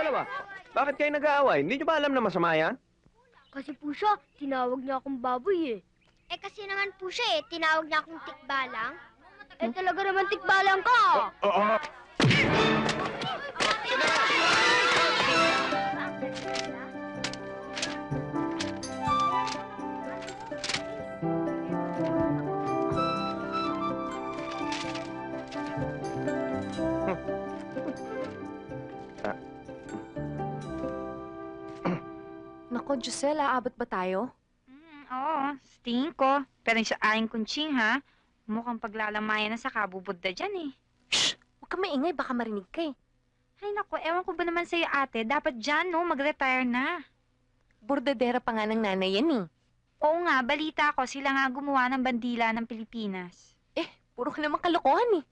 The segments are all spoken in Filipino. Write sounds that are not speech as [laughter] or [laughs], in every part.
dalawa? Bakit kayo nag-aaway? Hindi nyo ba alam na masama yan? Kasi po siya, tinawag niya akong baboy eh. Eh kasi naman po siya eh, tinawag niya akong tikbalang. Eh talaga naman tikbalang ka. Oo. Nako, Giselle, aabot ba tayo? Mm, oo, sa tingin ko. Pero yung sa aking kunching, ha? Mukhang paglalamayan na sa kabubudda dyan, eh. Huwag ka maingay, baka marinig ka eh. Ay, naku, ewan ko ba naman sa'yo, ate? Dapat dyan, no? Mag-retire na. Bordadera pa nga ng nanay yan eh. Oo nga, balita ko, sila nga gumawa ng bandila ng Pilipinas. Puro ka naman kalokohan eh.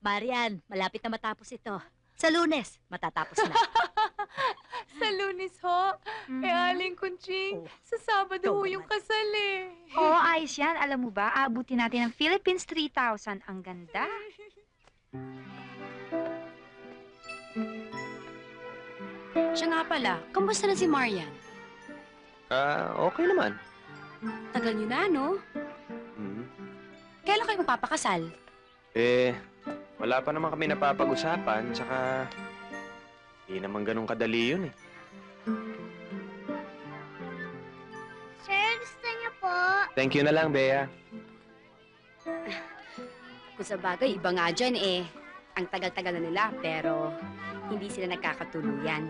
Marian, malapit na matapos ito. Sa lunes, matatapos na. [laughs] Sa lunes ho, Mhm. eh aling kunching, Oh, sa Sabado ho yung kasal eh. Oo, [laughs] ayos yan. Alam mo ba, aabutin natin ng Philippines 3,000. Ang ganda. Siya nga pala, kamusta na si Marian? Ah, okay naman. Tagal niyo na, no? Hmm. Kailan kayo magpapakasal? Eh, wala pa naman kami napapag-usapan, tsaka... Hindi naman ganun kadali yun eh. Sir, gusto niyo po. Thank you na lang, Bea. Kung sa bagay, iba nga dyan eh. Ang tagal-tagal na nila, pero hindi sila nagkakatuluyan.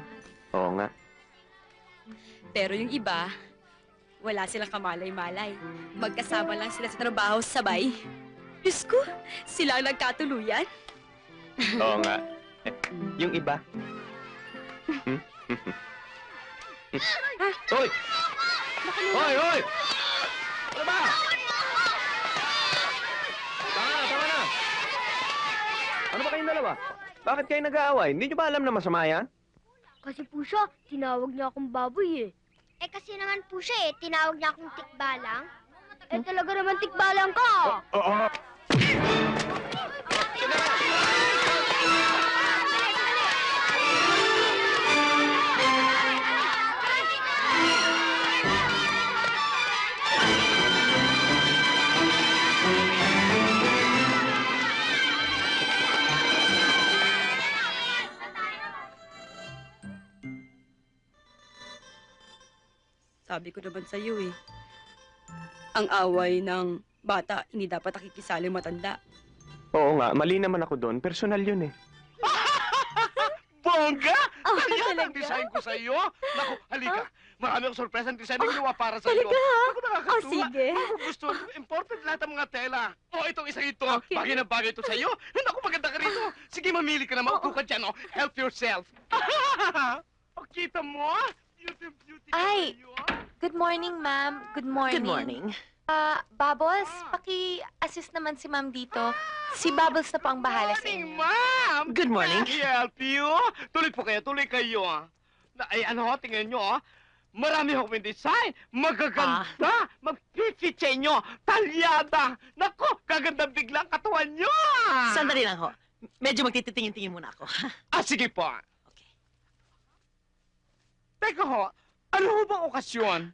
Oo nga. Pero yung iba, wala silang kamalay-malay. Magkasama lang sila sa trabaho sabay. Diyos ko, sila ang nagkatuluyan. Oo nga. Eh, yung iba. [laughs] Hmm? [laughs] Hoy! Hoy, hoy! Ano ba? Tama na, tama na! Ano ba kayong dalawa? Bakit kayo nag-aaway? Hindi nyo ba alam na masama yan? Kasi po siya, tinawag niya akong baboy eh. Eh kasi naman po siya eh, tinawag niya akong tikbalang. Eh talaga naman tikbalang ka. Oo. Sabi ko naman sa'yo eh. Ang away ng bata, hindi dapat nakikisali matanda. Oo nga, mali naman ako doon. Personal yun eh. [laughs] Bongga! Oh, Yan ang design ko sa iyo. Naku, halika. Marami akong sorpresa ang design ng gawa para sa iyo. Naku, nakakatuwa. Oh, sige. Ako gusto, important lahat ng mga tela. Oh, itong isa ito. Okay. Bagay na bagay ito sa iyo. Naku, maganda ka rito. Sige, mamili ka na. Maupo ka dyan, oh. Help yourself. [laughs] oh, kita mo? Ay. Good morning, ma'am. Good morning. Good morning. Ah, Bubbles, paki-assist naman si ma'am dito. Si Bubbles na po ang bahala sa Morning, inyo. ma'am. Good morning. Can I help you? Tuloy po kayo, tuloy kayo. Na, ay, ano, tingnan nyo, oh. Marami akong design. Magaganda. Ah. Mag-fit sa inyo. Talyada. Naku, kaganda biglang katawan nyo. Sandali lang ho. Medyo magtititingin-tingin muna ako. [laughs] Ah, sige po. Teka ho, ano ho bang okasyon?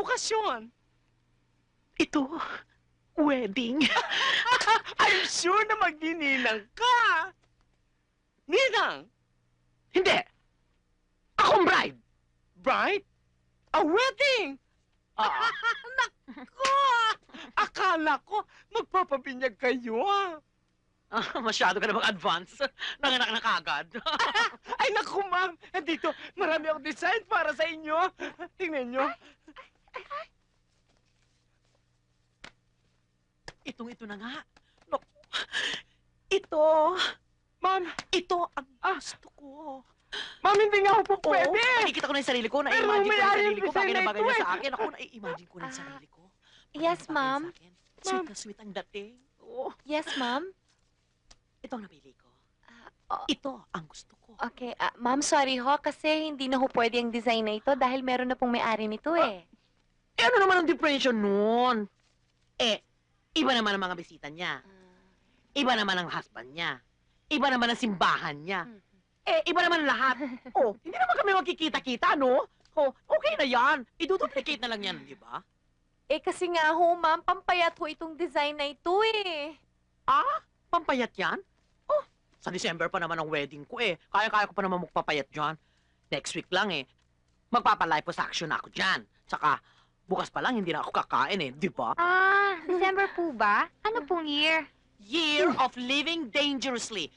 Okasyon? Ito, wedding. [laughs] I'm sure na magnininang ka. Ninang? Hindi. Akong bride. Bride? A wedding? Ah, [laughs] Ko! Akala ko, magpapabinyag kayo ah. Ah, masyado ka namang advance. Nanganak na kagad. [laughs] Ay, naku, ma'am. Dito, marami akong design para sa inyo. Tingnan nyo. Itong-ito na nga. Naku, Ito, Ma'am, ito ang gusto ko. ma'am, hindi nga ako po pwede. nakikita ko na yung sarili ko. Na-imagine ko na yung ari sarili ko. Bagay na bagay ito sa akin. Ako, na-imagine ko na yung Ah, sarili ko. Yes, ma'am. Sweet na sweet ang dating. Yes, ma'am. Ito ang napili ko. oh. Ito ang gusto ko. Okay, ah, ma'am, sorry ho kasi hindi na ho pwede ang design na ito dahil meron na pong may-ari nito eh. Eh, ano naman ang differential nun? Eh, iba naman ang mga bisita niya. Iba naman ang husband niya. iba naman ang simbahan niya. Hmm. Eh, iba naman lahat. [laughs] Oh, hindi naman kami magkikita-kita, no? Oh, okay na yan. Iduduplicate na lang yan, di ba? Eh kasi nga ho, ma'am, pampayat ho itong design na ito eh. Ah, pampayat yan? Sa December pa naman ang wedding ko eh. Kaya-kaya ko pa naman magpapayat dyan. Next week lang eh. Magpapaliposuction ako dyan. Tsaka, bukas pa lang hindi na ako kakain eh, di ba? Ah, December po ba? Ano pong year? Year of living dangerously.